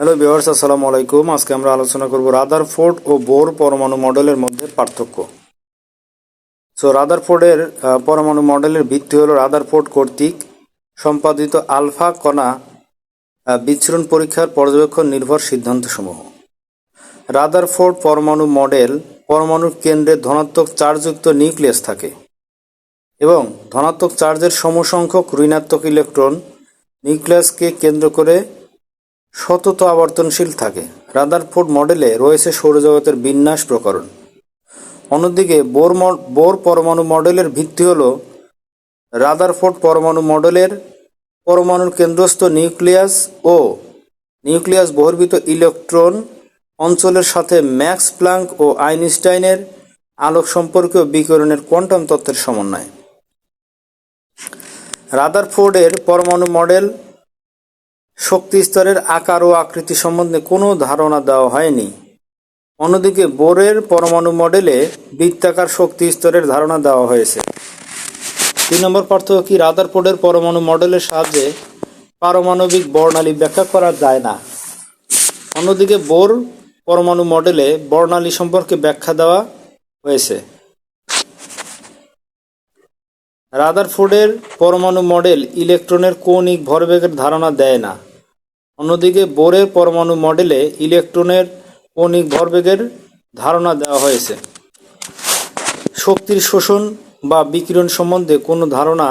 Hello viewers আসসালামু আলাইকুম। আজকে আমরা আলোচনা করব রাদারফোর্ড ও বোর পরমাণু মডেলের মধ্যে পার্থক্য। সো রাদারফোর্ডের আহ, পরমাণু মডেলের ভিত্তি হলো রাদারফোর্ড কর্তৃক সম্পাদিত আলফা কণা বিচ্ছুরণ পরীক্ষার পর্যবেক্ষণ নির্ভর সিদ্ধান্তসমূহ। রাদারফোর্ড পরমাণু মডেল পরমাণুর কেন্দ্রে ধনাত্মক চার্জযুক্ত নিউক্লিয়াস থাকে এবং ধনাত্মক চার্জের সমসংখ্যক ঋণাত্মক ইলেকট্রন নিউক্লিয়াসকে কেন্দ্র করে সতত আবর্তনশীল থাকে। রাদারফোর্ড মডেলে রয়েছে সৌরজগতের বিন্যাস প্রকরণ। অন্যদিকে বোর বোর পরমাণু মডেলের ভিত্তি হল রাদারফোর্ড পরমাণু মডেলের পরমাণুর কেন্দ্রস্থ নিউক্লিয়াস ও নিউক্লিয়াস বহির্ভূত ইলেকট্রন অঞ্চলের সাথে ম্যাক্স প্লাঙ্ক ও আইনস্টাইনের আলোক সম্পর্কীয় বিকিরণের কোয়ান্টাম তত্ত্বের সমন্বয়। রাদারফোর্ডের পরমাণু মডেল শক্তি স্তরের আকার ও আকৃতি সম্বন্ধে কোনো ধারণা দেওয়া হয়নি। অন্যদিকে, বোরের পরমাণু মডেলে বৃত্তাকার শক্তি স্তরের ধারণা দেওয়া হয়েছে। তিন নম্বর পার্থক্য কি? রাদারফোর্ডের পরমাণু মডেলের সাহায্যে পারমাণবিক বর্ণালী ব্যাখ্যা করা যায় না। অন্যদিকে, বোর পরমাণু মডেলে বর্ণালী সম্পর্কে ব্যাখ্যা দেওয়া হয়েছে। রাদারফোর্ডের পরমাণু মডেল ইলেকট্রনের কৌণিক ভরবেগের ধারণা দেয় না। অন্যদিকে বোরের পরমাণু মডেলে ইলেকট্রনের কৌণিক ভরবেগের ধারণা দেওয়া হয়েছে। শক্তির শোষণ বা বিকিরণ সম্বন্ধে কোনো ধারণা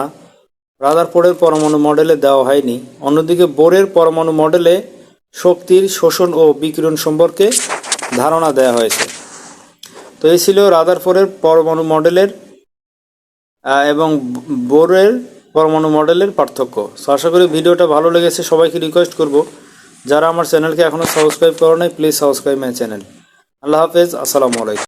রাদারফোর্ডের পরমাণু মডেলে দেওয়া হয়নি। অন্যদিকে বোরের পরমাণু মডেলে শক্তির শোষণ ও বিকিরণ সম্পর্কে ধারণা দেওয়া হয়েছে। তো এই ছিল রাদারফোর্ডের পরমাণু মডেলের এবং বোরের পরমাণু মডেলের পার্থক্য। সো আশা করি ভিডিওটা ভালো লেগেছে, সবাইকে রিকোয়েস্ট করব। যারা আমার চ্যানেলকে এখনও সাবস্ক্রাইব করো নাই প্লিজ সাবস্ক্রাইব মাই চ্যানেল আল্লাহ হাফেজ, আসসালামু আলাইকুম।